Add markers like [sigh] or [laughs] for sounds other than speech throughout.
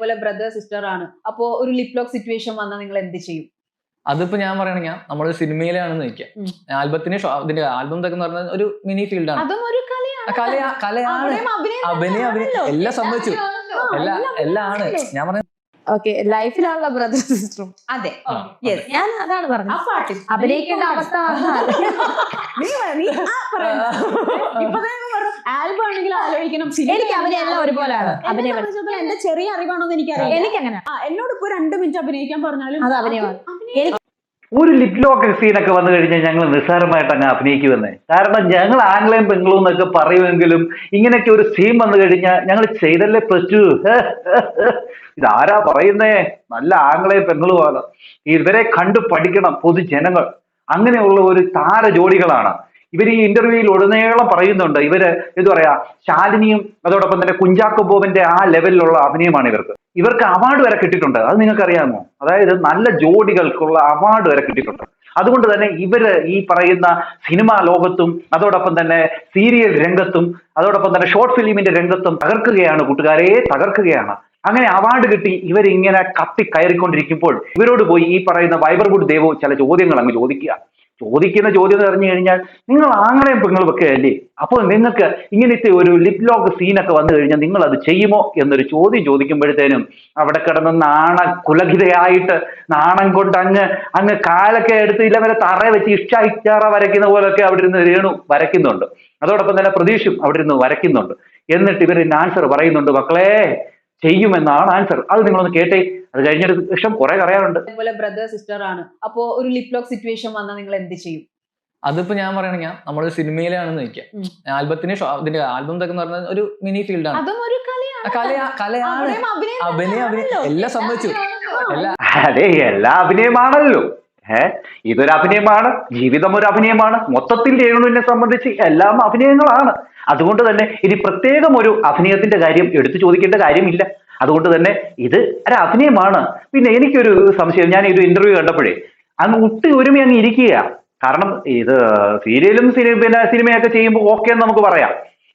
ഇതേപോലെ brother sister ആണ്. അപ്പോ ഒരു ലിപ് ലോക്ക് സിറ്റുവേഷൻ വന്നാൽ നിങ്ങൾ എന്ത് ചെയ്യും? അതിപ്പോ ഞാൻ പറയണെങ്കിൽ നമ്മൾ സിനിമയിലാണെന്ന് വെക്കാം ഉം. ആൽബത്തിന് ഇതിന്റെ ആൽബം എന്ന് പറഞ്ഞാൽ ഒരു മിനി ഫീൽഡ് ആണ്. ഒരു കലയാണ്. കല കലയാണ്. അഭിനയം അഭിനയം എല്ലാം സംഭവിച്ചു എല്ലാം എല്ലാം ആണ്. ഞാൻ പറഞ്ഞ ഓക്കെ ലൈഫിലാണല്ലോ ബ്രദർ സിസ്റ്ററും അതെ. യെസ് ഞാൻ അതാണ് പറഞ്ഞത്. അഭിനയിക്കേണ്ട അവസ്ഥ [laughs] ആൽബം ആണെങ്കിൽ ആലോചിക്കണം. എനിക്ക് അഭിനയം എല്ലാം ഒരുപോലെയാണ്. എന്നെ എന്റെ ചെറിയ അറിവാണോന്ന് എനിക്കറിയാം എനിക്ക് അങ്ങനെ ആ എന്നോട് ഇപ്പൊ രണ്ട് മിനിറ്റ് അഭിനയിക്കാൻ പറഞ്ഞാലും അത് അഭിനയമാണ്. ഒരു ലിപ് ലോക്ക് സീനൊക്കെ വന്നു കഴിഞ്ഞാൽ ഞങ്ങൾ നിസ്സാരമായിട്ട് അങ്ങ് അഭിനയിക്കുമെന്നേ. കാരണം ഞങ്ങൾ ആംഗ്ലയും പെങ്ങളും എന്നൊക്കെ പറയുമെങ്കിലും ഇങ്ങനെയൊക്കെ ഒരു സീൻ വന്നു കഴിഞ്ഞാൽ ഞങ്ങൾ ചെയ്തല്ലേ പറ്റൂ. ഇതാരാ പറയുന്നേ? നല്ല ആംഗ്ലയും പെങ്ങളുമാണ് ഇവരെ കണ്ടു പഠിക്കണം പൊതുജനങ്ങൾ. അങ്ങനെയുള്ള ഒരു താര ജോഡികളാണ് ഇവർ ഈ ഇന്റർവ്യൂയിൽ ഉടനീളം പറയുന്നുണ്ട്. ഇവർ എന്താ പറയാ ശാലിനിയും അതോടൊപ്പം തന്നെ കുഞ്ചാക്കോ ബോബന്റെ ആ ലെവലിലുള്ള അഭിനയമാണ് ഇവർക്ക്. ഇവർക്ക് അവാർഡ് വരെ കിട്ടിയിട്ടുണ്ട്. അത് നിങ്ങൾക്ക് അറിയാമോ അതായത് നല്ല ജോഡികൾക്കുള്ള അവാർഡ് വരെ കിട്ടിയിട്ടുണ്ട്. അതുകൊണ്ട് തന്നെ ഇവർ ഈ പറയുന്ന സിനിമാ ലോകത്തും അതോടൊപ്പം തന്നെ സീരിയൽ രംഗത്തും അതോടൊപ്പം തന്നെ ഷോർട്ട് ഫിലിമിന്റെ രംഗത്തും തകർക്കുകയാണ് കൂട്ടുകാരെ തകർക്കുകയാണ്. അങ്ങനെ അവാർഡ് കിട്ടി ഇവരിങ്ങനെ കത്തി കയറിക്കൊണ്ടിരിക്കുമ്പോൾ ഇവരോട് പോയി ഈ പറയുന്ന വൈബർവുഡ് ദേവോ ചില ചോദ്യങ്ങൾ അങ്ങ് ചോദിക്കുക. ചോദിക്കുന്ന ചോദ്യം എന്ന് പറഞ്ഞു കഴിഞ്ഞാൽ നിങ്ങൾ ആങ്ങളെയും പെങ്ങളും ഒക്കെ അല്ലേ? അപ്പോൾ നിങ്ങൾക്ക് ഇങ്ങനത്തെ ഒരു ലിപ് ലോക്ക് സീനൊക്കെ വന്നു കഴിഞ്ഞാൽ നിങ്ങൾ അത് ചെയ്യുമോ എന്നൊരു ചോദ്യം ചോദിക്കുമ്പോഴത്തേനും അവിടെ കിടന്ന് നാണ കുലകിതയായിട്ട് നാണം കൊണ്ട് അങ്ങ് അങ്ങ് കാലൊക്കെ എടുത്ത് ഇല്ല വരെ തറ വെച്ച് ഇഷ്ട ഇച്ചാറ വരയ്ക്കുന്ന പോലൊക്കെ അവിടെ ഇരുന്ന് രേണു വരയ്ക്കുന്നുണ്ട്. അതോടൊപ്പം തന്നെ പ്രതീക്ഷയും അവിടെ ഇരുന്ന് വരയ്ക്കുന്നുണ്ട്. എന്നിട്ട് ഇവർ ആൻസർ പറയുന്നുണ്ട് മക്കളെ ചെയ്യുമെന്നാണ് ആൻസർ. അത് നിങ്ങളൊന്ന് കേട്ടേ. അത് കഴിഞ്ഞിട്ട് ശേഷം കുറെ അറിയാറുണ്ട് ബ്രദർ സിസ്റ്റർ ആണ്. അപ്പോ ഒരു ലിപ് ലോക്ക് സിറ്റുവേഷൻ വന്നാൽ നിങ്ങൾ എന്ത് ചെയ്യും? അതിപ്പോ ഞാൻ പറയണെങ്കിൽ നമ്മൾ സിനിമയിലാണെന്ന് വെക്കാം. ഉം. ആൽബത്തിന് ഇതിന്റെ ആൽബം എന്നൊക്കെ പറഞ്ഞാൽ ഒരു മിനി ഫീൽഡാണ് അതും ഒരു കലയാണ് കല കലയാണ്. അഭിനയം അഭിനയം എല്ലാം സംഭവിച്ചു. അതെ എല്ലാ അഭിനയമാണല്ലോ. ഏ? ഇതൊരു അഭിനയമാണ് ജീവിതം ഒരു അഭിനയമാണ് മൊത്തത്തിൽ രേണുവിനെ സംബന്ധിച്ച് എല്ലാം അഭിനയങ്ങളാണ്. അതുകൊണ്ട് തന്നെ ഇനി പ്രത്യേകം ഒരു അഭിനയത്തിന്റെ കാര്യം എടുത്തു ചോദിക്കേണ്ട കാര്യമില്ല. അതുകൊണ്ട് തന്നെ ഇത് ഒരു അഭിനയമാണ്. പിന്നെ എനിക്കൊരു സംശയം ഞാൻ ഒരു ഇന്റർവ്യൂ കണ്ടപ്പോഴേ അങ്ങ് ഒട്ടി ഒരുമി അങ്ങ് ഇരിക്കുക കാരണം ഇത് സീരിയലും സിനിമ പിന്നെ സിനിമയൊക്കെ ചെയ്യുമ്പോൾ ഓക്കെ എന്ന് നമുക്ക് പറയാം.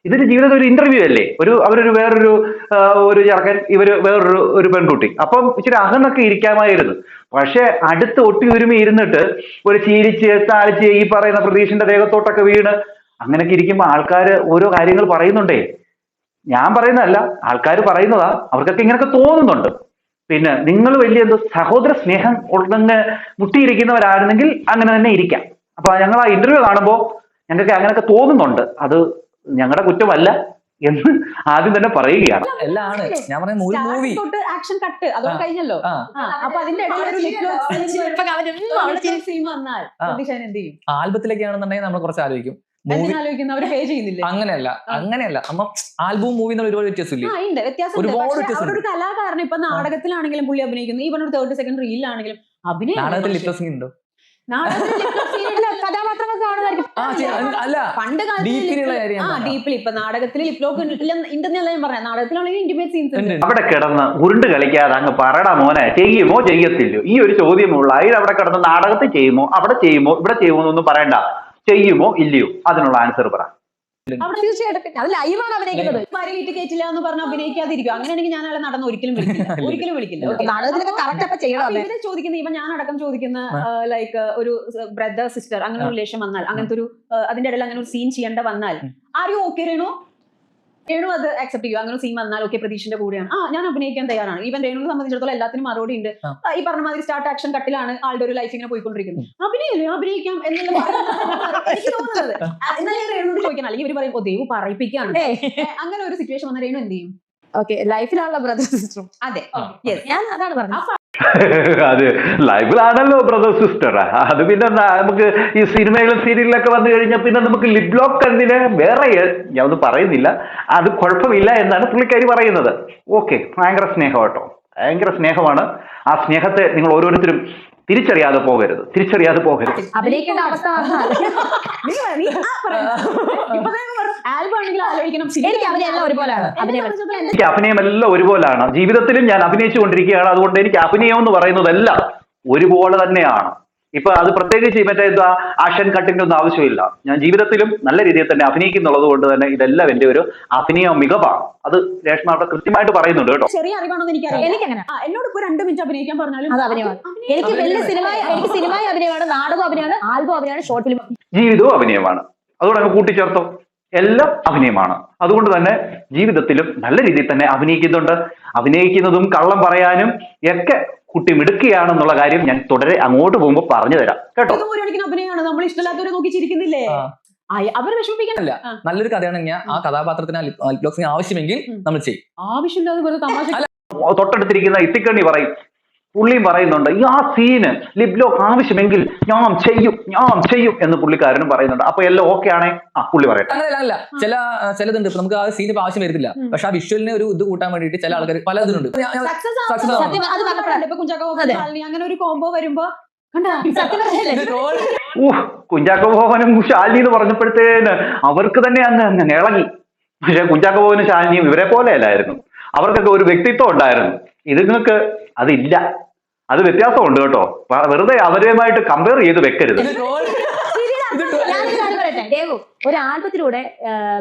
ഇതൊരു ജീവിതത്തിൽ ഒരു ഇന്റർവ്യൂ അല്ലേ? ഒരു അവരൊരു വേറൊരു ഒരു ചെറുക്കൻ ഇവർ വേറൊരു ഒരു പെൺകുട്ടി. അപ്പം ഇച്ചിരി അകന്നൊക്കെ ഇരിക്കാമായിരുന്നു. പക്ഷെ അടുത്ത് ഒട്ടി ഒരുമി ഇരുന്നിട്ട് ഒരു ചീരിച്ച് താളിച്ച് ഈ പറയുന്ന പ്രതീക്ഷന്റെ ദേഹത്തോട്ടൊക്കെ വീണ് അങ്ങനെയൊക്കെ ഇരിക്കുമ്പോൾ ആൾക്കാർ ഓരോ കാര്യങ്ങൾ പറയുന്നുണ്ടേ. ഞാൻ പറയുന്നതല്ല ആൾക്കാർ പറയുന്നതാ. അവർക്കൊക്കെ ഇങ്ങനെയൊക്കെ തോന്നുന്നുണ്ട്. പിന്നെ നിങ്ങൾ വലിയ എന്തോ സഹോദര സ്നേഹം ഉണ്ടെന്ന് മുട്ടിയിരിക്കുന്നവരായിരുന്നെങ്കിൽ അങ്ങനെ തന്നെ ഇരിക്കാം. അപ്പൊ ഞങ്ങൾ ആ ഇന്റർവ്യൂ കാണുമ്പോൾ ഞങ്ങൾക്ക് അങ്ങനെയൊക്കെ തോന്നുന്നുണ്ട്. അത് ഞങ്ങളുടെ കുറ്റമല്ല. എന്ന് ആദ്യം തന്നെ പറയുകയാണ്. എല്ലാം ഞാൻ പറഞ്ഞ ഒരു മൂവി തൊട്ട് ആക്ഷൻ കട്ട് അതോടെ. കഴിഞ്ഞല്ലോ. അപ്പൊ അതിന്റെ ആൽബത്തിലൊക്കെയാണെന്നുണ്ടെങ്കിൽ നമ്മൾ കുറച്ച് ആലോചിക്കും. മൂവി ആലോചിക്കുന്ന അവർ പേ ചെയ്യുന്നില്ലേ? അങ്ങനെയല്ല അങ്ങനെയല്ല. അമ്മ ആൽബവും മൂവി എന്നുള്ള ഒരുപാട് വ്യത്യാസമില്ലേ? വ്യത്യാസം ഒരുപാട്. ഒരു കലാകാരൻ ഇപ്പൊ നാടകത്തിലാണെങ്കിലും പുള്ളി അഭിനയിക്കുന്നു. ഈ പറഞ്ഞ തേർട്ടി സെക്കൻഡ് റീലാണെങ്കിലും അഭിനയം നാടകത്തിൽ ലിപ്ലസിംഗ് ഉണ്ടോ? നാടകത്തിൽ. കഥാപാത്രങ്ങൾ. ഡീപ്പിൽ ഇപ്പൊ ഞാൻ പറയാം നാടകത്തിലാണെങ്കിൽ ഇന്റിമേറ്റ് സീൻസ്. അവിടെ കിടന്ന് ഉരുണ്ട് കളിക്കാതെ അങ്ങ് പറടാ മോനെ ചെയ്യുമോ ചെയ്യത്തില്ലോ ഈ ഒരു ചോദ്യമുള്ള അതിൽ അവിടെ കിടന്ന് നാടകത്തിൽ ചെയ്യുമോ അവിടെ ചെയ്യുമോ ഇവിടെ ചെയ്യുമോ എന്നൊന്നും പറയണ്ട. ചെയ്യുമോ ഇല്ലയോ? അതിനുള്ള ആൻസർ പറ. അവിടെ തീർച്ചയായിട്ടും പിന്നെ അത് ലൈവാണ് അഭിനയിക്കുന്നത്. ഭാര്യ വീട്ടിൽ കയറ്റില്ല എന്ന് പറഞ്ഞ് അഭിനയിക്കാതിരിക്കും അങ്ങനെയാണെങ്കിൽ ഞാൻ അയാളെ നടന്ന് ഒരിക്കലും വിളിക്കില്ല. [laughs] ഒരിക്കലും വിളിക്കില്ല. ചോദിക്കുന്ന ഇവ ഞാൻ അടക്കം ചോദിക്കുന്ന ലൈക്ക് ഒരു ബ്രദർ സിസ്റ്റർ അങ്ങനെ ഒരു റിലേഷൻ വന്നാൽ അങ്ങനത്തെ ഒരു അതിന്റെ ഇടയിൽ അങ്ങനെ ഒരു സീൻ ചെയ്യേണ്ട വന്നാൽ ആരും യു ഓക്കെ രേണു അത് അക്സെപ്റ്റ് ചെയ്യും. അങ്ങനെ സീൻ വന്നാൽ ഓക്കെ പ്രതീക്ഷന്റെ കൂടെയാണ്. ആ ഞാൻ അഭിനയിക്കാൻ തയ്യാറാണ്. ഈവൻ രേണുവിനെ സംബന്ധിച്ചിടത്തോളം എല്ലാത്തിനും മറുപടി ഉണ്ട്. ഈ പറഞ്ഞ മാതിരി സ്റ്റാർട്ട് ആക്ഷൻ കട്ടിലാണ് ആളുടെ ഒരു ലൈഫ് ഇങ്ങനെ പോയിക്കൊണ്ടിരിക്കുന്നത് അഭിനയില്ലേ? അഭിനയിക്കാം എന്നുള്ള [laughs] എനിക്ക് തോന്നുന്നത്. ഈ രേണുവിനോട് ചോദിക്കണം അല്ലെങ്കിൽ ഇവർ പറയും ഓ ദൈവം പറയിപ്പിക്കാണ് അങ്ങനെ ഒരു സിറ്റുവേഷൻ വന്ന രേണു എന്ത് ചെയ്യും? ഓക്കെ ലൈഫിലാണല്ലോ ബ്രദർ സിസ്റ്ററും അതെ. ഞാൻ അതാണ് പറഞ്ഞത്. [laughs] അത് ലൈബിളാണല്ലോ ബ്രദർ സിസ്റ്റർ അത് പിന്നെ നമുക്ക് ഈ സിനിമയിലും സീരിയലിലൊക്കെ വന്നു കഴിഞ്ഞാൽ പിന്നെ നമുക്ക് ലിബ് ലോക്ക് എന്തിന് വേറെ ഞാൻ ഒന്നും പറയുന്നില്ല. അത് കുഴപ്പമില്ല എന്നാണ് പുള്ളിക്കാരി പറയുന്നത്. ഓക്കെ ഭയങ്കര സ്നേഹം കേട്ടോ. ഭയങ്കര സ്നേഹമാണ്. ആ സ്നേഹത്തെ നിങ്ങൾ ഓരോരുത്തരും തിരിച്ചറിയാതെ പോകരുത്. തിരിച്ചറിയാതെ പോകരുത്. അഭിനയിക്കേണ്ട അവസ്ഥ എനിക്ക് അഭിനയം എല്ലാം ഒരുപോലാണ് ജീവിതത്തിലും ഞാൻ അഭിനയിച്ചു കൊണ്ടിരിക്കുകയാണ് അതുകൊണ്ട് എനിക്ക് അഭിനയം എന്ന് പറയുന്നതെല്ലാം ഒരുപോലെ തന്നെയാണ്. ഇപ്പൊ അത് പ്രത്യേകിച്ച് മറ്റേ എന്താ ആക്ഷൻ കട്ടിന്റെ ഒന്നും ആവശ്യമില്ല. ഞാൻ ജീവിതത്തിലും നല്ല രീതിയിൽ തന്നെ അഭിനയിക്കുന്നുള്ളത് കൊണ്ട് തന്നെ ഇതെല്ലാം എന്റെ ഒരു അഭിനയ മികവാണ്. അത് രേഷ്മ അവിടെ കൃത്യമായിട്ട് പറയുന്നുണ്ട് കേട്ടോ. ചെറിയ അറിവാണോന്ന് എനിക്കറിയാം എനിക്കങ്ങനെ. എന്നോട് ഇപ്പൊ രണ്ട് മിനിറ്റ് അഭിനയിക്കാൻ പറഞ്ഞാലും അത് അഭിനയമാണ്. എനിക്ക് വലിയ സിനിമ എനിക്ക് സിനിമ അഭിനയമാണ് നാടകം അഭിനയമാണ് ആൽബം അഭിനയമാണ് ഷോർട്ട് ഫിലിം ജീവിതവും അഭിനയമാണ്. അതുകൊണ്ട് അങ്ങ് കൂട്ടിച്ചേർത്തോ. എല്ലാം അഭിനയമാണ്. അതുകൊണ്ട് തന്നെ ജീവിതത്തിലും നല്ല രീതിയിൽ തന്നെ അഭിനയിക്കുന്നുണ്ട്. അഭിനയിക്കുന്നതും കള്ളം പറയാനും ഒക്കെ കുട്ടി മിടുക്കിയാണെന്നുള്ള കാര്യം ഞാൻ തുടരെ അങ്ങോട്ട് പോകുമ്പോൾ പറഞ്ഞു തരാം. കേട്ടോ? അഭിനയമാണ്. നമ്മൾ ഇഷ്ടമില്ലാത്തവരെ നോക്കി ചിരിക്കുന്നില്ലേ? അവരെ അല്ല നല്ലൊരു കഥയാണെങ്കിൽ ആ കഥാപാത്രത്തിന് ആവശ്യമെങ്കിൽ നമ്മൾ ചെയ്യും. ആവശ്യമില്ലാതെ വെറുതെ തമാശ തൊട്ടടുത്തിരിക്കുന്ന ഇത്തിക്കണ്ണി പറയും പുള്ളിയും പറയുന്നുണ്ട് ഈ ആ സീന് ലിബ്ലോക്ക് ആവശ്യമെങ്കിൽ ഞാൻ ചെയ്യും ഞാൻ ചെയ്യും എന്ന് പുള്ളിക്കാരനും പറയുന്നുണ്ട്. അപ്പൊ എല്ലാം ഓക്കെ ആണേ? ആ പുള്ളി പറയട്ടെ. അല്ല അല്ല ചില ചിലതുണ്ട്. നമുക്ക് ആ സീൻ ഇപ്പൊ ആവശ്യം വരുന്നില്ല. പക്ഷെ ആ വിഷ്വലിനെ ഒരു ഇത് കൂട്ടാൻ വേണ്ടിയിട്ട് ചില ആൾക്കാർ അതെ. ശാലിനി അങ്ങനെ ഒരു കോംബോ വരുമ്പോ [laughs] കുഞ്ചാക്കോ ഭവനും ഷാലിനി എന്ന് പറഞ്ഞപ്പോഴത്തേന് അവർക്ക് തന്നെ അങ്ങ് അങ്ങ് ഇളകി. പക്ഷെ കുഞ്ചാക്കോ ഭവനും ശാലിനിയും ഇവരെ പോലെ അല്ലായിരുന്നു. അവർക്കൊക്കെ ഒരു വ്യക്തിത്വം ഉണ്ടായിരുന്നു. ഇതുങ്ങൾക്ക് അതില്ല. അത് വ്യത്യാസമുണ്ട് കേട്ടോ. വെറുതെ അവരുമായിട്ട് കമ്പയർ ചെയ്ത് വെക്കരുത്. ദേവു ഒരു ആൽബത്തിലൂടെ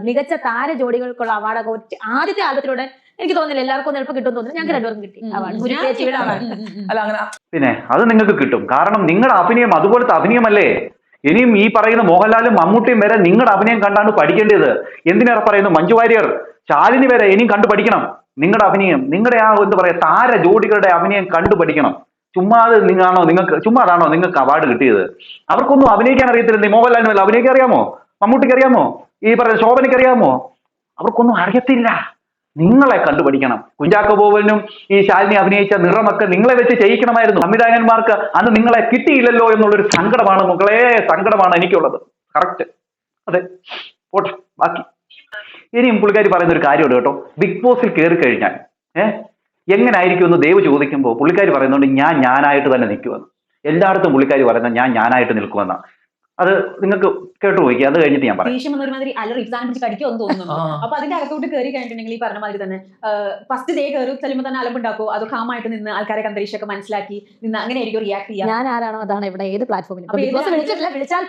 മികച്ച താര ജോഡികൾക്കുള്ള അവാർഡൊക്കെ ആദ്യത്തെ ആൽബത്തിലൂടെ എനിക്ക് തോന്നുന്നില്ല എല്ലാവർക്കും ഒന്ന് എളുപ്പം കിട്ടും തോന്നുന്നു. ഞങ്ങൾക്ക് രണ്ടുപേർക്കും കിട്ടി അവാർഡ്. അല്ല അങ്ങനെ പിന്നെ അത് നിങ്ങൾക്ക് കിട്ടും. കാരണം നിങ്ങളുടെ അഭിനയം അതുപോലത്തെ അഭിനയമല്ലേ? ഇനിയും ഈ പറയുന്ന മോഹൻലാലും മമ്മൂട്ടിയും വരെ നിങ്ങളുടെ അഭിനയം കണ്ടാണ് പഠിക്കേണ്ടത്. എന്തിനേറെ പറയുന്നു? മഞ്ജു വാര്യർ ചാലിനി വരെ ഇനിയും കണ്ടു പഠിക്കണം നിങ്ങളുടെ അഭിനയം നിങ്ങളുടെ ആ എന്താ പറയാ താര ജോഡികളുടെ അഭിനയം കണ്ടു പഠിക്കണം. ചുമ്മാതെ നിങ്ങളാണോ നിങ്ങൾക്ക് ചുമ്മാതാണോ നിങ്ങൾക്ക് അവാർഡ് കിട്ടിയത്? അവർക്കൊന്നും അഭിനയിക്കാൻ അറിയത്തില്ലേ മോഹൻലാലിന് വല്ല അഭിനയിക്കാൻ അറിയാമോ? മമ്മൂട്ടിക്ക് അറിയാമോ? ഈ പറയുന്ന ശോഭനയ്ക്ക് അറിയാമോ? അവർക്കൊന്നും അറിയത്തില്ല. നിങ്ങളെ കണ്ടുപഠിക്കണം കുഞ്ചാക്കോ ബോബനും ഈ ശാലിനി അഭിനയിച്ച നിറമൊക്കെ നിങ്ങളെ വെച്ച് ചെയ്യിക്കണമായിരുന്നു. സംവിധായകന്മാർക്ക് അന്ന് നിങ്ങളെ കിട്ടിയില്ലല്ലോ എന്നുള്ളൊരു സങ്കടമാണ് മക്കളെ സങ്കടമാണ് എനിക്കുള്ളത്. കറക്റ്റ് അതെ. ബാക്കി. ഇനിയും പുള്ളിക്കാരി പറയുന്ന ഒരു കാര്യമുണ്ട് കേട്ടോ. ബിഗ് ബോസിൽ കയറി കഴിഞ്ഞാൽ ഏഹ് എങ്ങനായിരിക്കും എന്ന് ദേവ് ചോദിക്കുമ്പോൾ പുള്ളിക്കാരി പറയുന്നുണ്ട് ഞാൻ ഞാനായിട്ട് തന്നെ നിൽക്കുമെന്ന്. എല്ലായിടത്തും പുള്ളിക്കാരി പറയുന്നത് ഞാൻ ഞാനായിട്ട് നിൽക്കുമെന്നാണ് അത് നിങ്ങൾക്ക് കേട്ടു പോയി അത് കഴിഞ്ഞിട്ട് ഞാൻ പറയാം. ദേഷ്യം വന്ന ഒരുമാതിരി അലറി സാധനം പിടിച്ച് കടിക്കുമെന്ന് തോന്നുന്നു. അപ്പൊ അതിന്റെ അകത്തോട്ട് കയറി കഴിഞ്ഞിട്ടുണ്ടെങ്കിൽ ഈ പറഞ്ഞ മാതിരി തന്നെ ഫസ്റ്റ് ഡേ കയറി ചെല്ലുമ്പോൾ തന്നെ അലമ്പുണ്ടാക്കും അത് കാമായിട്ട് നിന്ന് ആൾക്കാരെ അന്തരീക്ഷമൊക്കെ മനസ്സിലാക്കി നിന്ന് അങ്ങനെ ആയിരിക്കും റിയാക്ട് ചെയ്യാം ഞാൻ ആരാണോ അതാണ് ഇവിടെ ഏത് ഏത് വിളിച്ചിട്ടില്ല വിളിച്ചാൽ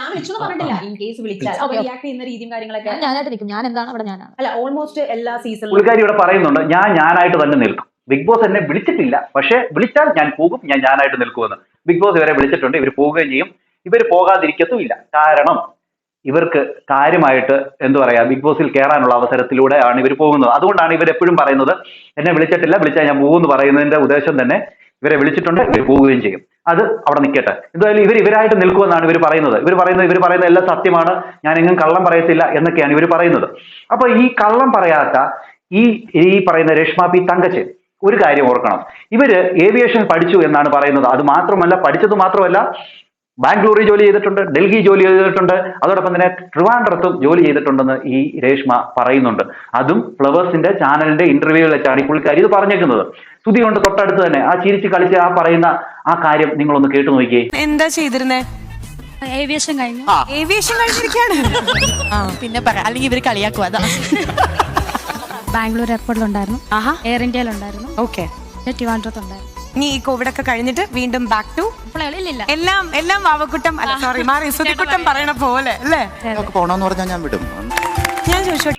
ഞാൻ വിളിച്ചു പറഞ്ഞിട്ടില്ല. ഇൻ കേസ് വിളിച്ചാൽ. റിയാക്ട് ചെയ്യുന്ന രീതിയും കാര്യങ്ങളൊക്കെ? ഞാൻ ഞാനായിട്ട് നിൽക്കും ഞാൻ എന്താണ് അവിടെ ഞാനാണ്. അല്ല ഓൾമോസ്റ്റ് എല്ലാ സീസണിലും പുള്ളിക്കാരി ഇവിടെ പറയുന്നുണ്ട് ഞാൻ ഞാനായിട്ട് തന്നെ നിൽക്കും. ബിഗ് ബോസ് എന്നെ വിളിച്ചിട്ടില്ല പക്ഷേ വിളിച്ചാൽ ഞാൻ പോകും ഞാൻ ഞാനായിട്ട് നിൽക്കുമെന്ന്. ബിഗ് ബോസ് ഇവരെ വിളിച്ചിട്ടുണ്ട് ഇവർ പോവുകയും ചെയ്യും. ഇവർ പോകാതിരിക്കത്തുമില്ല. കാരണം ഇവർക്ക് കാര്യമായിട്ട് എന്തു പറയാ ബിഗ് ബോസിൽ കയറാനുള്ള അവസരത്തിലൂടെയാണ് ഇവർ പോകുന്നത്. അതുകൊണ്ടാണ് ഇവർ എപ്പോഴും പറയുന്നത് എന്നെ വിളിച്ചിട്ടില്ല വിളിച്ചാൽ ഞാൻ പോകുമെന്ന് പറയുന്നതിന്റെ ഉദ്ദേശം തന്നെ ഇവരെ വിളിച്ചിട്ടുണ്ട് ഇവർ പോവുകയും ചെയ്യും. അത് അവിടെ നിൽക്കട്ടെ. എന്തായാലും ഇവർ ഇവരായിട്ട് നിൽക്കുമെന്നാണ് ഇവർ പറയുന്നത്. ഇവർ പറയുന്നത് ഇവർ പറയുന്ന എല്ലാം സത്യമാണ്. ഞാൻ എങ്ങും കള്ളം പറയത്തില്ല എന്നൊക്കെയാണ് ഇവർ പറയുന്നത്. അപ്പൊ ഈ കള്ളം പറയാത്ത ഈ ഈ പറയുന്ന രേഷ്മ പി തങ്കച്ചൻ ഒരു കാര്യം ഓർക്കണം. ഇവർ ഏവിയേഷൻ പഠിച്ചു എന്നാണ് പറയുന്നത്. അത് മാത്രമല്ല പഠിച്ചത് മാത്രമല്ല ബാംഗ്ലൂരിൽ ജോലി ചെയ്തിട്ടുണ്ട് ഡൽഹി ജോലി ചെയ്തിട്ടുണ്ട് അതോടൊപ്പം തന്നെ ട്രിവാൻഡ്രത്തും ജോലി ചെയ്തിട്ടുണ്ടെന്ന് ഈ രേഷ്മ പറയുന്നുണ്ട്. അതും ഫ്ലവേഴ്സിന്റെ ചാനലിന്റെ ഇന്റർവ്യൂവിൽ വെച്ചാണ് ഈ പുള്ളിക്കാരി ഇത് പറഞ്ഞേക്കുന്നത്. സ്തുതി കൊണ്ട് തൊട്ടടുത്ത് തന്നെ ആ ചിരിച്ച് കളിച്ച് ആ പറയുന്ന ആ കാര്യം നിങ്ങൾ ഒന്ന് കേട്ടു നോക്കിയേ. എന്താ ചെയ്തിരുന്നേ? ഏവിയേഷൻ കഴിഞ്ഞു. ഏവിയേഷൻ കഴിഞ്ഞിരിക്കാണ്. പിന്നെ പറ അല്ലെങ്കിൽ ഇവർ കളിയാക്കുക അതാ. ബാംഗ്ലൂർ എയർപോർട്ടിലുണ്ടായിരുന്നു ആഹാ. എയർ ഇന്ത്യയിലുണ്ടായിരുന്നു ഓക്കെ ട്രിവാൻഡ്രത്തുണ്ടായിരുന്നു നീ ഈ കോവിഡ് ഒക്കെ കഴിഞ്ഞിട്ട് വീണ്ടും ബാക്ക് ടു ഇല്ല എല്ലാം എല്ലാം വാവക്കുട്ടം അല്ല സോറി മാറി സുതിക്കുട്ടം പറയണ പോലെ അല്ലേ? നമുക്ക് പോണോന്ന് പറഞ്ഞാൽ ഞാൻ വിടും. ഞാൻ ചോദിച്ചു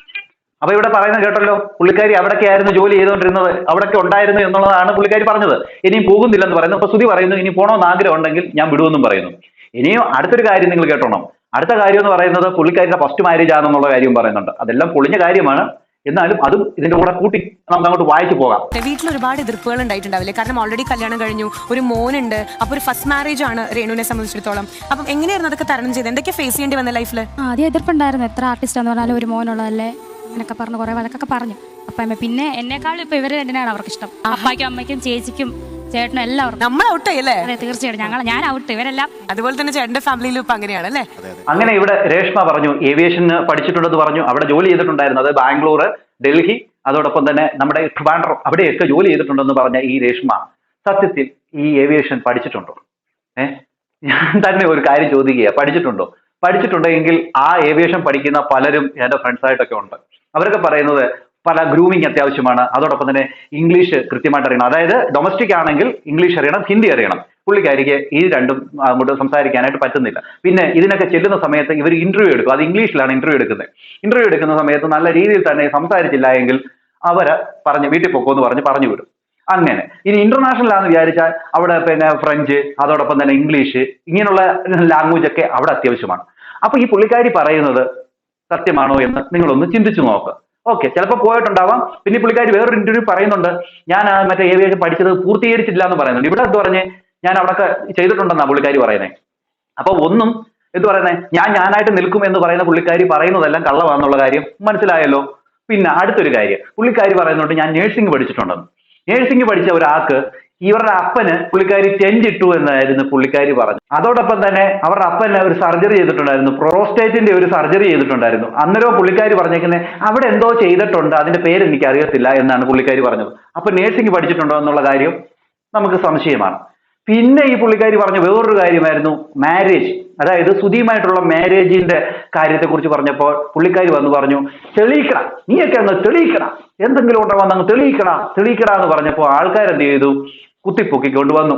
അപ്പൊ ഇവിടെ പറയുന്നത് കേട്ടല്ലോ പുള്ളിക്കാരി അവിടൊക്കെ ആയിരുന്നു ജോലി ചെയ്തുകൊണ്ടിരുന്നത് അവിടൊക്കെ ഉണ്ടായിരുന്നു എന്നുള്ളതാണ് പുള്ളിക്കാരി പറഞ്ഞത്. ഇനിയും പോകുന്നില്ലെന്ന് പറയുന്നു. അപ്പൊ സ്തുതി പറയുന്നു ഇനി പോണോന്ന് ആഗ്രഹം ഉണ്ടെങ്കിൽ ഞാൻ വിടുമെന്നും പറയുന്നു. ഇനിയും അടുത്തൊരു കാര്യം നിങ്ങൾ കേട്ടോണം. അടുത്ത കാര്യം എന്ന് പറയുന്നത് പുള്ളിക്കാരിയുടെ ഫസ്റ്റ് മാരേജ് ആണെന്നുള്ള കാര്യം പറയുന്നുണ്ട്. അതെല്ലാം പൊളിഞ്ഞ കാര്യമാണ്. എന്നാലും അതും ഇതിന്റെ കൂടെ കൂട്ടി നമുക്ക് അങ്ങോട്ട് വായിച്ചു പോകാം. വീട്ടിൽ ഒരുപാട് എതിർപ്പുകൾ ഉണ്ടായിട്ടുണ്ടാവില്ലേ? കാരണം ഓൾറെഡി കല്യാണം കഴിഞ്ഞു ഒരു മോനുണ്ട് അപ്പൊ ഒരു ഫസ്റ്റ് മാരേജ് ആണ് രേണുവിനെ സംബന്ധിച്ചിടത്തോളം. അപ്പം എങ്ങനെയായിരുന്നു അതൊക്കെ തരണം ചെയ്ത് എന്തൊക്കെ ഫേസ് ചെയ്യേണ്ടി വന്ന ലൈഫിൽ ആദ്യം എതിർപ്പുണ്ടായിരുന്നു. എത്ര ആർട്ടിസ്റ്റ് എന്ന് പറഞ്ഞാലും ഒരു മോനുള്ളതല്ലേ? എന്നൊക്കെ പറഞ്ഞു കുറെ വഴക്കൊക്കെ പറഞ്ഞു. അപ്പൊ പിന്നെ എന്നെക്കാളും ഇപ്പൊ ഇവരെ തന്നെയാണ് അവർക്ക് ഇഷ്ടം അപ്പായ്ക്കും അമ്മയ്ക്കും ചേച്ചിക്കും ചേട്ടനും എല്ലാവർക്കും. നമ്മൾ ഔട്ടായി അല്ലേ? അതെ തീർച്ചയായിട്ടും. ഞങ്ങൾ ഞാൻ ഔട്ട് ഇവരെല്ലാം അതുപോലെ തന്നെ ചേട്ടന്റെ ഫാമിലിയിലും ഇപ്പൊ അങ്ങനെയാണ് അല്ലേ? അങ്ങനെ ഇവിടെ രേഷ്മ പറഞ്ഞു ഏവിയേഷന് പഠിച്ചിട്ടുണ്ടെന്ന് പറഞ്ഞു. അവിടെ ജോലി ചെയ്തിട്ടുണ്ടായിരുന്നത് ബാംഗ്ലൂർ ഡൽഹി. അതോടൊപ്പം തന്നെ നമ്മുടെ ട്രിവാൻഡ്രം അവിടെയൊക്കെ ജോലി ചെയ്തിട്ടുണ്ടെന്ന് പറഞ്ഞ ഈ രേഷ്മ സത്യത്തിൽ ഈ ഏവിയേഷൻ പഠിച്ചിട്ടുണ്ടോ? ഏഹ് ഞാൻ തന്നെ ഒരു കാര്യം ചോദിക്കുക പഠിച്ചിട്ടുണ്ടോ? പഠിച്ചിട്ടുണ്ടെങ്കിൽ ആ ഏവിയേഷൻ പഠിക്കുന്ന പലരും എന്റെ ഫ്രണ്ട്സായിട്ടൊക്കെ ഉണ്ട്. അവരൊക്കെ പറയുന്നത് പല ഗ്രൂമിങ് അത്യാവശ്യമാണ്. അതോടൊപ്പം തന്നെ ഇംഗ്ലീഷ് കൃത്യമായിട്ട് അറിയണം. അതായത് ഡൊമസ്റ്റിക് ആണെങ്കിൽ ഇംഗ്ലീഷ് അറിയണം ഹിന്ദി അറിയണം. പുള്ളിക്കാരിക്ക് ഈ രണ്ടും അങ്ങോട്ട് സംസാരിക്കാനായിട്ട് പറ്റുന്നില്ല. പിന്നെ ഇതിനൊക്കെ ചെല്ലുന്ന സമയത്ത് ഇവർ ഇന്റർവ്യൂ എടുക്കും. അത് ഇംഗ്ലീഷിലാണ് ഇന്റർവ്യൂ എടുക്കുന്നത്. ഇന്റർവ്യൂ എടുക്കുന്ന സമയത്ത് നല്ല രീതിയിൽ തന്നെ സംസാരിച്ചില്ല എങ്കിൽ അവർ പറഞ്ഞ് വീട്ടിൽ പൊക്കോന്ന് പറഞ്ഞ് പറഞ്ഞു വിടും. അങ്ങനെ. ഇനി ഇന്റർനാഷണൽ ആണെന്ന് വിചാരിച്ചാൽ അവിടെ പിന്നെ ഫ്രഞ്ച് അതോടൊപ്പം തന്നെ ഇംഗ്ലീഷ് ഇങ്ങനെയുള്ള ലാംഗ്വേജ് ഒക്കെ അവിടെ അത്യാവശ്യമാണ്. അപ്പൊ ഈ പുള്ളിക്കാരി പറയുന്നത് സത്യമാണോ എന്ന് നിങ്ങളൊന്ന് ചിന്തിച്ചു നോക്കുക ഓക്കെ ചിലപ്പോൾ പോയിട്ടുണ്ടാവാം. പിന്നെ പുള്ളിക്കാരി വേറൊരു ഇന്റർവ്യൂ പറയുന്നുണ്ട്. ഞാൻ ആ മറ്റേ ഏവിയേഷൻ പഠിച്ചത് പൂർത്തീകരിച്ചില്ല എന്ന് പറയുന്നുണ്ട്. ഇവിടെ എന്ത് പറഞ്ഞ്? ഞാൻ അവിടെ ചെയ്തിട്ടുണ്ടെന്നാ പുള്ളിക്കാരി പറയുന്നത് അപ്പൊ ഒന്നും എന്ത് പറയുന്നത് ഞാൻ ഞാനായിട്ട് നിൽക്കും എന്ന് പറയുന്ന പുള്ളിക്കാരി പറയുന്നതെല്ലാം കള്ളമാണെന്നുള്ള കാര്യം മനസ്സിലായല്ലോ. പിന്നെ അടുത്തൊരു കാര്യം. പുള്ളിക്കാരി പറയുന്നുണ്ട് ഞാൻ നേഴ്സിംഗ് പഠിച്ചിട്ടുണ്ടെന്ന്. നേഴ്സിംഗ് പഠിച്ച ഒരാൾക്ക് ഇവരുടെ അപ്പന് പുള്ളിക്കാരി ചെഞ്ചിട്ടു എന്നായിരുന്നു പുള്ളിക്കാരി പറഞ്ഞു. അതോടൊപ്പം തന്നെ അവരുടെ അപ്പന് ഒരു സർജറി ചെയ്തിട്ടുണ്ടായിരുന്നു. പ്രോസ്റ്റേറ്റിന്റെ ഒരു സർജറി ചെയ്തിട്ടുണ്ടായിരുന്നു. അന്നേരം പുള്ളിക്കാരി പറഞ്ഞേക്കുന്നത് അവിടെ എന്തോ ചെയ്തിട്ടുണ്ട് അതിന്റെ പേര് എനിക്ക് അറിയത്തില്ല എന്നാണ് പുള്ളിക്കാരി പറഞ്ഞത്. അപ്പൊ നേഴ്സിംഗ് പഠിച്ചിട്ടുണ്ടോ എന്നുള്ള കാര്യം നമുക്ക് സംശയമാണ്. പിന്നെ ഈ പുള്ളിക്കാരി പറഞ്ഞ വേറൊരു കാര്യമായിരുന്നു മാരേജ്. അതായത് സുധിയുമായിട്ടുള്ള മാരേജിന്റെ കാര്യത്തെക്കുറിച്ച് പറഞ്ഞപ്പോൾ പുള്ളിക്കാരി വന്ന് പറഞ്ഞു തെളിയിക്കണം നീയൊക്കെ ഒന്ന് തെളിയിക്കണം എന്തെങ്കിലും ഉണ്ടോ വന്ന് തെളിയിക്കണ തെളിയിക്കട എന്ന് പറഞ്ഞപ്പോൾ ആൾക്കാർ എന്ത് ചെയ്തു? കുത്തിപ്പൊക്കിക്കൊണ്ട് വന്നു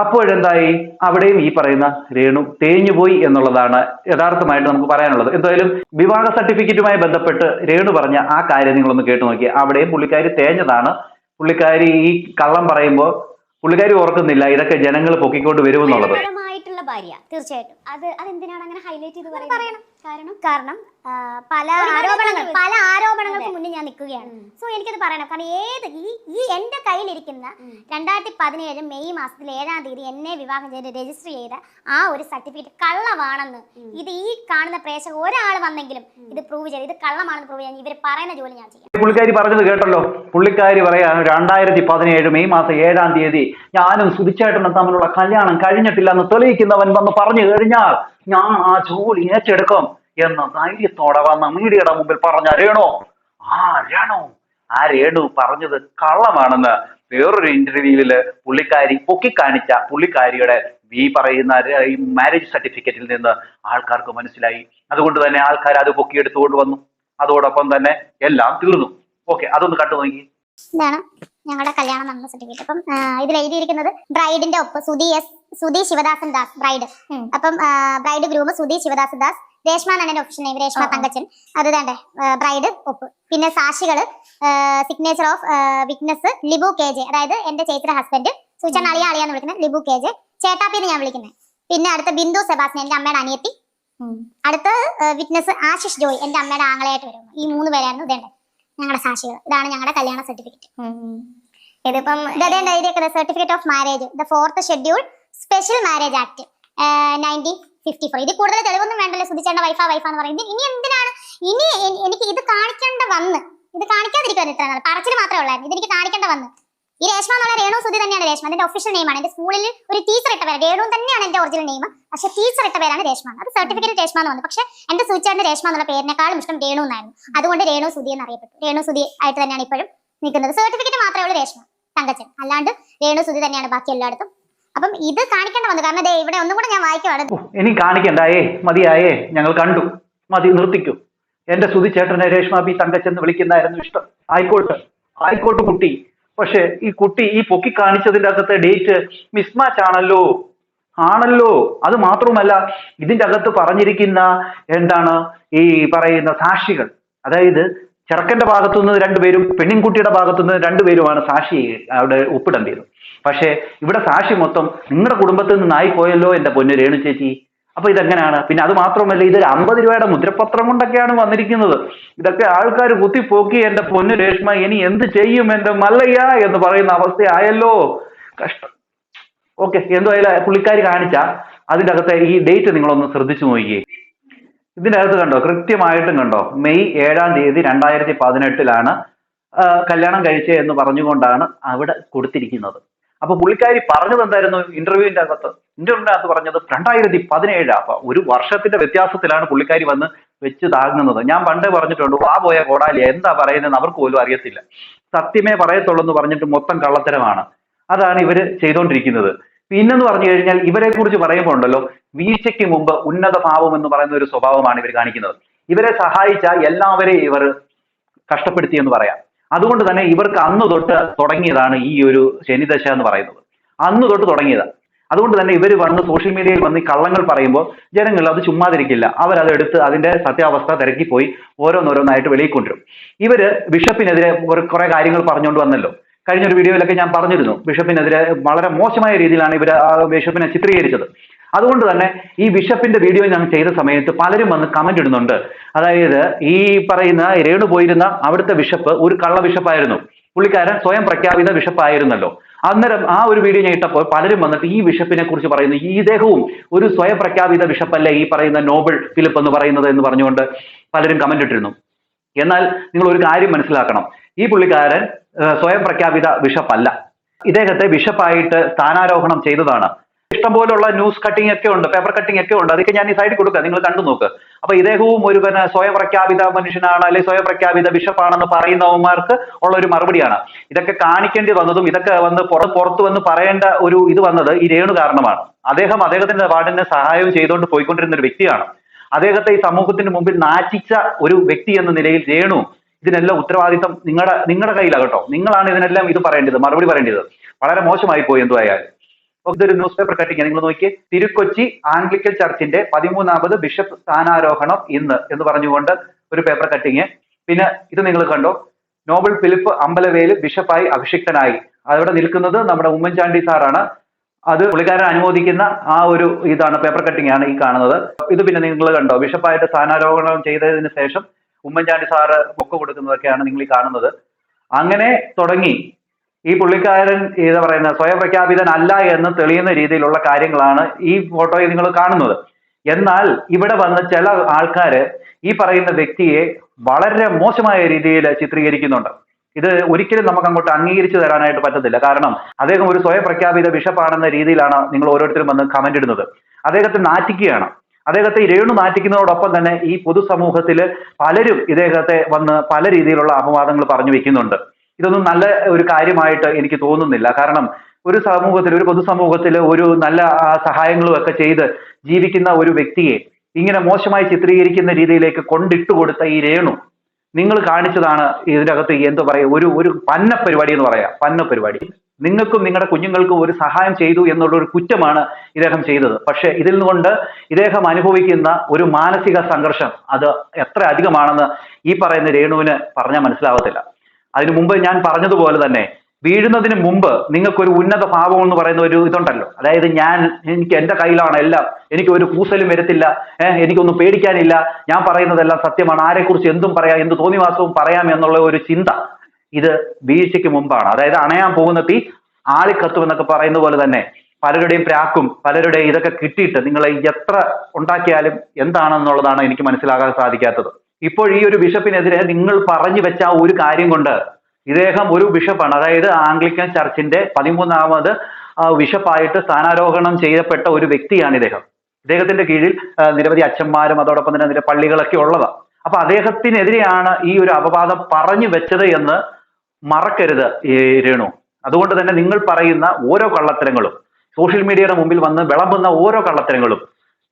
അപ്പോഴെന്തായി? അവിടെയും ഈ പറയുന്ന രേണു തേഞ്ഞുപോയി എന്നുള്ളതാണ് യഥാർത്ഥമായിട്ട് നമുക്ക് പറയാനുള്ളത്. എന്തായാലും വിവാഹ സർട്ടിഫിക്കറ്റുമായി ബന്ധപ്പെട്ട് രേണു പറഞ്ഞ ആ കാര്യം നിങ്ങളൊന്ന് കേട്ടു നോക്കി. അവിടെയും പുള്ളിക്കാരി തേഞ്ഞതാണ്. പുള്ളിക്കാരി ഈ കള്ളം പറയുമ്പോൾ പുള്ളിക്കാരി ഓർക്കുന്നില്ല ഇതൊക്കെ ജനങ്ങൾ പൊക്കിക്കൊണ്ട് വരുമെന്നുള്ളത്. ഫലപ്രദമായിട്ടുള്ള ഭാര്യ തീർച്ചയായിട്ടും. അത് അതെന്തിനാണ് അങ്ങനെ ഹൈലൈറ്റ് ചെയ്ത് പറയുന്നത്? പറയണം. കാരണം? കാരണം പല ആരോപണങ്ങൾ പല ആരോപണങ്ങൾക്ക് മുന്നിൽ ഞാൻ നിൽക്കുകയാണ്. സോ എനിക്കത് പറയണം. കാരണം ഏത് ഈ ഈ എന്റെ കയ്യിലിരിക്കുന്ന രണ്ടായിരത്തി പതിനേഴ് മെയ് മാസത്തിൽ ഏഴാം തീയതി എന്നെ വിവാഹം ചെയ്ത് രജിസ്റ്റർ ചെയ്ത ആ ഒരു സർട്ടിഫിക്കറ്റ് കള്ളമാണെന്ന് ഇത് ഈ കാണുന്ന പ്രേക്ഷകർ ഒരാൾ വന്നെങ്കിലും ഇത് പ്രൂവ് ചെയ്ത്. ഇത് കള്ളമാണെന്ന് പ്രൂവ് ചെയ്യാൻ ഇവർ പറയുന്ന ജോലി ഞാൻ ചെയ്യാം. പുള്ളിക്കാരി പറഞ്ഞത് കേട്ടല്ലോ? പുള്ളിക്കാരി പറയാണ് രണ്ടായിരത്തി പതിനേഴ് മെയ് മാസം ഏഴാം തീയതി ഞാനും സുധിച്ചേട്ടനും തമ്മിലുള്ള കല്യാണം കഴിഞ്ഞിട്ടില്ല എന്ന് തെളിയിക്കുന്നവൻ വന്ന് പറഞ്ഞു കഴിഞ്ഞാൽ ഞാൻ ആ ജോലി ഏറ്റെടുക്കും എന്ന് ധൈര്യത്തോടെ വന്ന മീഡിയയുടെ മുമ്പിൽ പറഞ്ഞ രേണു. ആ രേണു ആ രേണു പറഞ്ഞത് കള്ളമാണെന്ന് വേറൊരു ഇന്റർവ്യൂവിൽ പുള്ളിക്കാരി പൊക്കിക്കാണിച്ച പുള്ളിക്കാരിയുടെ ഈ പറയുന്ന ഈ മാരേജ് സർട്ടിഫിക്കറ്റിൽ നിന്ന് ആൾക്കാർക്ക് മനസ്സിലായി. അതുകൊണ്ട് തന്നെ ആൾക്കാർ അത് പൊക്കിയെടുത്തുകൊണ്ട് വന്നു. അതോടൊപ്പം തന്നെ എല്ലാം തീർന്നു. ഓക്കെ അതൊന്ന് കണ്ടു നോക്കി ഞങ്ങളുടെ കല്യാണം നടന്ന സർട്ടിഫിക്കറ്റ് അപ്പം ഇതിൽ എഴുതിയിരിക്കുന്നത് ബ്രൈഡിന്റെ ഒപ്പ് സുധി എസ് സുധി ശിവദാസൻ ദാസ് ബ്രൈഡ് അപ്പം ബ്രൈഡ് ഗ്രൂപ്പ് സുധി ശിവദാസൻ ദാസ് രേഷ്മ എന്നാണ് ഓപ്ഷൻ നെയിം രേഷ്മ തങ്കച്ചൻ. അത് വേണ്ടേ ബ്രൈഡ് ഒപ്പ്. പിന്നെ സാക്ഷികൾ signature of witness Libu K J. അതായത് എന്റെ ചേച്ചിയുടെ ഹസ്ബൻഡ് സുചാൻ അളിയ അളിയാന്ന് വിളിക്കുന്നത് ലിബു കെ ജെ. ചേട്ടാപ്പിന്ന് ഞാൻ വിളിക്കുന്നത്. പിന്നെ അടുത്ത ബിന്ദു സെബാസ്റ്റിൻ എന്റെ അമ്മയുടെ അനിയത്തി. അടുത്ത വിറ്റ്നസ് ആശിഷ് ജോയ് എന്റെ അമ്മയുടെ ആങ്ങളയായിട്ട് വരും ഈ മൂന്ന് പേരായിരുന്നു ഇതേണ്ടത് ഞങ്ങളുടെ സാക്ഷികൾ. ഇതാണ് ഞങ്ങളുടെ കല്യാണ സർട്ടിഫിക്കറ്റ് ഇതിപ്പം certificate of marriage the fourth schedule special marriage act nineteen fifty four ഇത് കൂടുതൽ തെളിവൊന്നും വേണ്ടല്ലോ സുധിച്ചേണ്ട വൈഫാ വൈഫാന്ന് പറയുന്നത്. ഇനി എന്തിനാണ്? ഇനി എനിക്ക് ഇത് കാണിക്കേണ്ട വന്ന്. ഇത് കാണിക്കാതിരിക്കുമായിരുന്നു ഇത്ര നാൾ പറച്ചിൽ മാത്രമേ ഉള്ളായിരുന്നു. ഇതെനിക്ക് കാണിക്കേണ്ട വന്ന്. ഈ രേഷ്മ എന്നുള്ള രേണു സുധി തന്നെയാണ് രേഷ്മ. അതിന്റെ ഒഫീഷ്യൽ നെയിമാണ് എന്റെ സ്കൂളിൽ ഒരു ടീച്ചർ ഇട്ട പേര് രേണു തന്നെയാണ് എന്റെ ഒറിജിനൽ നെയിം പക്ഷെ ടീച്ചർ ഇട്ട പേരാണ് രേഷ്മ. അത് സർട്ടിഫിക്കറ്റ് രേഷ്മ എന്ന് വന്നു. പക്ഷെ എന്റെ സൂചിച്ചാണ്ട് രേഷ്മ എന്നുള്ള പേരിനേക്കാളും ഇഷ്ടം രേണു എന്നായിരുന്നു അതുകൊണ്ട് രേണു സുധി എന്ന് അറിയപ്പെട്ടു രേണു സുധി ആയിട്ട് തന്നെയാണ് ഇപ്പോഴും നിൽക്കുന്നത്. സർട്ടിഫിക്കറ്റ് മാത്രമേ ഉള്ളൂ രേഷ്മ. തങ്കച്ചൻ. അല്ലാണ്ട് രേണു സുധി തന്നെയാണ് ബാക്കി എല്ലായിടത്തും. അപ്പം ഇത് കാണിക്കേണ്ട വന്നു. കാരണം ദേ ഇവിടെ ഒന്നും കൂടെ ഞാൻ വായിക്കുവാണ്. ഇനി കാണിക്കണ്ടായേ. മതിയായേ. ഞങ്ങൾ കണ്ടു. മതി നിർത്തിക്കൂ. എന്റെ സുധി ചേട്ടനെ രേഷ്മ ബി തങ്കച്ചെന്ന് വിളിക്കുന്നതായിരുന്നു ഇഷ്ടം. ആയിക്കോട്ടെ. ആയിക്കോട്ടെ കുട്ടി. പക്ഷെ ഈ കുട്ടി ഈ പൊക്കി കാണിച്ചതിന്റെ അകത്തെ ഡേറ്റ് മിസ്മാച്ച് ആണല്ലോ. ആണല്ലോ. അത് മാത്രവുമല്ല ഇതിന്റെ അകത്ത് പറഞ്ഞിരിക്കുന്ന എന്താണ് ഈ പറയുന്ന സാക്ഷികൾ. അതായത് ചെറുക്കന്റെ ഭാഗത്തുനിന്ന് രണ്ടുപേരും പെണ്ണിൻകുട്ടിയുടെ ഭാഗത്തുനിന്ന് രണ്ടുപേരുമാണ് സാക്ഷി അവിടെ ഒപ്പിടേണ്ടത് പക്ഷേ ഇവിടെ സാക്ഷി മൊത്തം നിങ്ങളുടെ കുടുംബത്തിൽ നിന്നായി പോയല്ലോ എന്റെ പൊന്നു രേണു ചേച്ചി. അപ്പൊ ഇതെങ്ങനെയാണ്? പിന്നെ അത് മാത്രമല്ല ഇതൊരു അമ്പത് രൂപയുടെ മുദ്രപത്രം കൊണ്ടൊക്കെയാണ് വന്നിരിക്കുന്നത്. ഇതൊക്കെ ആൾക്കാർ കുത്തിപ്പോക്കി എന്റെ പൊന്നു രേഷ്മ ഇനി എന്ത് ചെയ്യും എന്റെ മല്ലയ്യ എന്ന് പറയുന്ന അവസ്ഥയായല്ലോ. കഷ്ടം. ഓക്കെ എന്തായാലും പുള്ളിക്കാർ കാണിച്ച അതിന്റെ അകത്തെ ഈ ഡേറ്റ് നിങ്ങളൊന്ന് ശ്രദ്ധിച്ചു നോക്കിയേ. ഇതിന്റെ അകത്ത് കണ്ടോ? കൃത്യമായിട്ടും കണ്ടോ? മെയ് ഏഴാം തീയതി രണ്ടായിരത്തി പതിനെട്ടിലാണ് കല്യാണം കഴിച്ചേ എന്ന് പറഞ്ഞുകൊണ്ടാണ് അവിടെ കൊടുത്തിരിക്കുന്നത്. അപ്പൊ പുള്ളിക്കാരി പറഞ്ഞത് എന്തായിരുന്നു ഇന്റർവ്യൂവിന്റെ അകത്ത്? ഇന്റർവ്യൂവിന്റെ അകത്ത് പറഞ്ഞത് രണ്ടായിരത്തി പതിനേഴ് അപ്പൊ ഒരു വർഷത്തിന്റെ വ്യത്യാസത്തിലാണ് പുള്ളിക്കാരി വന്ന് വെച്ച് താങ്ങുന്നത്. ഞാൻ പണ്ടേ പറഞ്ഞിട്ടുണ്ട് വാ പോയ കോടാലി എന്താ പറയുന്നത് അവർക്ക് പോലും അറിയത്തില്ല. സത്യമേ പറയത്തുള്ളൂ എന്ന് പറഞ്ഞിട്ട് മൊത്തം കള്ളത്തരമാണ്. അതാണ് ഇവർ ചെയ്തുകൊണ്ടിരിക്കുന്നത് പിന്നെന്ന് പറഞ്ഞു കഴിഞ്ഞാൽ ഇവരെ കുറിച്ച് പറയുമ്പോൾ ഉണ്ടല്ലോ വീഴ്ചയ്ക്ക് മുമ്പ് ഉന്നത ഭാവം എന്ന് പറയുന്ന ഒരു സ്വഭാവമാണ് ഇവർ കാണിക്കുന്നത്. ഇവരെ സഹായിച്ച എല്ലാവരെയും ഇവർ കഷ്ടപ്പെടുത്തി എന്ന് പറയാം. അതുകൊണ്ട് തന്നെ ഇവർക്ക് അന്ന് തൊട്ട് തുടങ്ങിയതാണ് ഈ ഒരു ശനിദശ എന്ന് പറയുന്നത്. അന്ന് തൊട്ട് തുടങ്ങിയത്. അതുകൊണ്ട് തന്നെ ഇവർ വന്ന് സോഷ്യൽ മീഡിയയിൽ വന്ന് കള്ളങ്ങൾ പറയുമ്പോൾ ജനങ്ങൾ അത് ചുമ്മാതിരിക്കില്ല. അവരത് എടുത്ത് അതിന്റെ സത്യാവസ്ഥ തിരക്കിപ്പോയി ഓരോന്നോരോന്നായിട്ട് വെളിയിൽ കൊണ്ടുവരും ഇവർ ബിഷപ്പിനെതിരെ കുറെ കാര്യങ്ങൾ പറഞ്ഞുകൊണ്ട് വന്നല്ലോ. കഴിഞ്ഞൊരു വീഡിയോയിലൊക്കെ ഞാൻ പറഞ്ഞിരുന്നു ബിഷപ്പിനെതിരെ വളരെ മോശമായ രീതിയിലാണ് ഇവർ ബിഷപ്പിനെ ചിത്രീകരിച്ചത്. അതുകൊണ്ട് തന്നെ ഈ ബിഷപ്പിന്റെ വീഡിയോ ഞാൻ ചെയ്ത സമയത്ത് പലരും വന്ന് കമന്റ് ഇടുന്നുണ്ട്. അതായത് ഈ പറയുന്ന രേണു പോയിരുന്ന അവിടുത്തെ ബിഷപ്പ് ഒരു കള്ള ബിഷപ്പായിരുന്നു. പുള്ളിക്കാരൻ സ്വയം പ്രഖ്യാപിത ബിഷപ്പായിരുന്നല്ലോ. അന്നേരം ആ ഒരു വീഡിയോ ഞാൻ ഇട്ടപ്പോൾ പലരും വന്നിട്ട് ഈ ബിഷപ്പിനെ കുറിച്ച് പറയുന്നു. ഈ ഇദ്ദേഹവും ഒരു സ്വയം പ്രഖ്യാപിത ബിഷപ്പല്ലേ ഈ പറയുന്ന നോബൽ ഫിലിപ്പ് എന്ന് പറയുന്നത് എന്ന് പറഞ്ഞുകൊണ്ട് പലരും കമന്റ് ഇട്ടിരുന്നു. എന്നാൽ നിങ്ങൾ ഒരു കാര്യം മനസ്സിലാക്കണം. ഈ പുള്ളിക്കാരൻ സ്വയം പ്രഖ്യാപിത ബിഷപ്പല്ല. ഇദ്ദേഹത്തെ ബിഷപ്പായിട്ട് സ്ഥാനാരോഹണം ചെയ്തതാണ്. ഇഷ്ടംപോലുള്ള ന്യൂസ് കട്ടിംഗ് ഒക്കെ ഉണ്ട് പേപ്പർ കട്ടിംഗ് ഒക്കെ ഉണ്ട്. അതൊക്കെ ഞാൻ ഈ സൈഡിൽ കൊടുക്കാം. നിങ്ങൾ കണ്ടു നോക്ക്. അപ്പൊ ഇദ്ദേഹവും ഒരു പിന്നെ സ്വയം പ്രഖ്യാപിത മനുഷ്യനാണ് അല്ലെങ്കിൽ സ്വയം പ്രഖ്യാപിത ബിഷപ്പാണെന്ന് പറയുന്നവന്മാർക്ക് ഉള്ള ഒരു മറുപടിയാണ്. ഇതൊക്കെ കാണിക്കേണ്ടി വന്നതും ഇതൊക്കെ വന്ന് പുറ- പുറത്ത് വന്ന് പറയേണ്ട ഒരു ഇത് വന്നത് ഈ രേണു കാരണമാണ്. അദ്ദേഹം അദ്ദേഹത്തിന്റെ വാർഡിനെ സഹായം ചെയ്തുകൊണ്ട് പോയിക്കൊണ്ടിരുന്ന ഒരു വ്യക്തിയാണ്. അദ്ദേഹത്തെ ഈ സമൂഹത്തിന് മുമ്പിൽ നാറ്റിച്ച ഒരു വ്യക്തി എന്ന നിലയിൽ രേണു ഇതിനെല്ലാം ഉത്തരവാദിത്തം നിങ്ങളുടെ നിങ്ങളുടെ കയ്യിലാണ് കേട്ടോ. നിങ്ങളാണ് ഇതിനെല്ലാം ഇത് പറയേണ്ടത് മറുപടി പറയേണ്ടത്. വളരെ മോശമായി പോയി എന്തുവായാലും. അപ്പൊ ഇതൊരു ന്യൂസ് പേപ്പർ കട്ടിങ് നിങ്ങൾ നോക്കി തിരുക്കൊച്ചി ആംഗ്ലിക്കൽ ചർച്ചിന്റെ പതിമൂന്നാമത് ബിഷപ്പ് സ്ഥാനാരോഹണം ഇന്ന് എന്ന് പറഞ്ഞുകൊണ്ട് ഒരു പേപ്പർ കട്ടിങ് പിന്നെ ഇത് നിങ്ങൾ കണ്ടോ? നോബൽ ഫിലിപ്പ് അമ്പലവേൽ ബിഷപ്പായി അഭിഷിക്തനായി. അവിടെ നിൽക്കുന്നത് നമ്മുടെ ഉമ്മൻചാണ്ടി സാറാണ്. അത് പുള്ളിക്കാരൻ അനുമോദിക്കുന്ന ആ ഒരു ഇതാണ് പേപ്പർ കട്ടിംഗ് ആണ് ഈ കാണുന്നത്. ഇത് പിന്നെ നിങ്ങൾ കണ്ടോ? ബിഷപ്പായിട്ട് സ്ഥാനാരോഹണം ചെയ്തതിന് ശേഷം ഉമ്മൻചാണ്ടി സാറ് ബുക്ക് കൊടുക്കുന്നതൊക്കെയാണ് നിങ്ങൾ ഈ കാണുന്നത്. അങ്ങനെ തുടങ്ങി. ഈ പുള്ളിക്കാരൻ ഇത് പറയുന്ന സ്വയം പ്രഖ്യാപിതനല്ല എന്ന് തെളിയുന്ന രീതിയിലുള്ള കാര്യങ്ങളാണ് ഈ ഫോട്ടോയിൽ നിങ്ങൾ കാണുന്നത്. എന്നാൽ ഇവിടെ വന്ന ചില ആൾക്കാര് ഈ പറയുന്ന വ്യക്തിയെ വളരെ മോശമായ രീതിയിൽ ചിത്രീകരിക്കുന്നുണ്ട്. ഇത് ഒരിക്കലും നമുക്ക് അങ്ങോട്ട് അംഗീകരിച്ചു തരാനായിട്ട് പറ്റത്തില്ല. കാരണം അദ്ദേഹം ഒരു സ്വയം പ്രഖ്യാപിത ബിഷപ്പാണെന്ന രീതിയിലാണ് നിങ്ങൾ ഓരോരുത്തരും വന്ന് കമന്റ് ഇടുന്നത്. അദ്ദേഹത്തെ നാറ്റിക്കുകയാണ്. അദ്ദേഹത്തെ രേണു നാറ്റിക്കുന്നതോടൊപ്പം തന്നെ ഈ പൊതുസമൂഹത്തിൽ പലരും ഇദ്ദേഹത്തെ വന്ന് പല രീതിയിലുള്ള അപവാദങ്ങൾ പറഞ്ഞു വെക്കുന്നുണ്ട്. ഇതൊന്നും നല്ല ഒരു കാര്യമായിട്ട് എനിക്ക് തോന്നുന്നില്ല. കാരണം ഒരു സമൂഹത്തിൽ ഒരു പൊതുസമൂഹത്തിൽ ഒരു നല്ല സഹായങ്ങളും ഒക്കെ ചെയ്ത് ജീവിക്കുന്ന ഒരു വ്യക്തിയെ ഇങ്ങനെ മോശമായി ചിത്രീകരിക്കുന്ന രീതിയിലേക്ക് കൊണ്ടിട്ട് കൊടുത്ത ഈ രേണു നിങ്ങൾ കാണിച്ചതാണ് ഇതിനകത്ത് എന്ത് പറയുക ഒരു ഒരു പന്ന പരിപാടി എന്ന് പറയാം. പന്ന പരിപാടി നിങ്ങൾക്കും നിങ്ങളുടെ കുഞ്ഞുങ്ങൾക്കും ഒരു സഹായം ചെയ്തു എന്നുള്ള ഒരു കുറ്റമാണ് ഇദ്ദേഹം ചെയ്തത്. പക്ഷേ ഇതിൽ നിന്നുകൊണ്ട് ഇദ്ദേഹം അനുഭവിക്കുന്ന ഒരു മാനസിക സംഘർഷം അത് എത്ര അധികമാണെന്ന് ഈ പറയുന്ന രേണുവിന് പറഞ്ഞാൽ മനസ്സിലാവത്തില്ല. അതിനു മുമ്പ് ഞാൻ പറഞ്ഞതുപോലെ തന്നെ വീഴുന്നതിന് മുമ്പ് നിങ്ങൾക്കൊരു ഉന്നത ഭാവം എന്ന് പറയുന്ന ഒരു ഇതുണ്ടല്ലോ. അതായത് ഞാൻ എനിക്ക് എന്റെ കയ്യിലാണ് എല്ലാം. എനിക്ക് ഒരു കൂസലും വരത്തില്ല. ഏഹ് എനിക്കൊന്നും പേടിക്കാനില്ല. ഞാൻ പറയുന്നതെല്ലാം സത്യമാണ്. ആരെക്കുറിച്ച് എന്തും പറയാം എന്ത് തോന്നിവാസവും പറയാം എന്നുള്ള ഒരു ചിന്ത ഇത് വീഴ്ചയ്ക്ക് മുമ്പാണ്. അതായത് അണയാൻ പോകുന്ന തീ ആളിക്കത്തും എന്നൊക്കെ പറയുന്ന പോലെ തന്നെ പലരുടെയും പ്രാക്കും പലരുടെയും ഇതൊക്കെ കിട്ടിയിട്ട് നിങ്ങൾ എത്ര ഉണ്ടാക്കിയാലും എന്താണെന്നുള്ളതാണ് എനിക്ക് മനസ്സിലാകാൻ സാധിക്കാത്തത്. ഇപ്പോൾ ഈ ഒരു ബിഷപ്പിനെതിരെ നിങ്ങൾ പറഞ്ഞു വെച്ച ആ ഒരു കാര്യം കൊണ്ട് ഇദ്ദേഹം ഒരു ബിഷപ്പാണ്. അതായത് ആംഗ്ലിക്കൻ ചർച്ചിന്റെ പതിമൂന്നാമത് ബിഷപ്പായിട്ട് സ്ഥാനാരോഹണം ചെയ്യപ്പെട്ട ഒരു വ്യക്തിയാണ് ഇദ്ദേഹം. ഇദ്ദേഹത്തിന്റെ കീഴിൽ നിരവധി അച്ഛന്മാരും അതോടൊപ്പം തന്നെ പള്ളികളൊക്കെ ഉള്ളതാണ് അപ്പൊ അദ്ദേഹത്തിനെതിരെയാണ് ഈ ഒരു അപവാദം പറഞ്ഞു വെച്ചത് എന്ന് മറക്കരുത് രേണു. അതുകൊണ്ട് തന്നെ നിങ്ങൾ പറയുന്ന ഓരോ കള്ളത്തരങ്ങളും സോഷ്യൽ മീഡിയയുടെ മുമ്പിൽ വന്ന് വിളമ്പുന്ന ഓരോ കള്ളത്തരങ്ങളും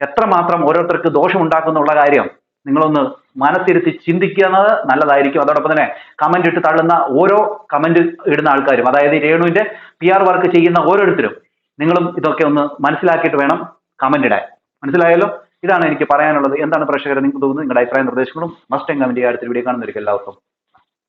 എത്രമാത്രം ഓരോരുത്തർക്ക് ദോഷമുണ്ടാക്കുന്നുള്ള കാര്യം നിങ്ങളൊന്ന് മനസ്സിരുത്തി ചിന്തിക്കുന്നത് നല്ലതായിരിക്കും. അതോടൊപ്പം തന്നെ കമന്റ് ഇട്ട് തള്ളുന്ന ഓരോ കമന്റ് ഇടുന്ന ആൾക്കാരും അതായത് രേണുവിന്റെ പി ആർ വർക്ക് ചെയ്യുന്ന ഓരോരുത്തരും നിങ്ങളും ഇതൊക്കെ ഒന്ന് മനസ്സിലാക്കിയിട്ട് വേണം കമന്റ് ഇടാൻ. മനസ്സിലായല്ലോ? ഇതാണ് എനിക്ക് പറയാനുള്ളത്. എന്താണ് പ്രേക്ഷകരെ നിങ്ങൾക്ക് തോന്നുന്നത്? നിങ്ങളുടെ അഭിപ്രായ നിർദ്ദേശങ്ങളും മസ്റ്റ് കമന്റ് കാര്യത്തിൽ വീഡിയോ കാണുന്നവർക്ക് എല്ലാവർക്കും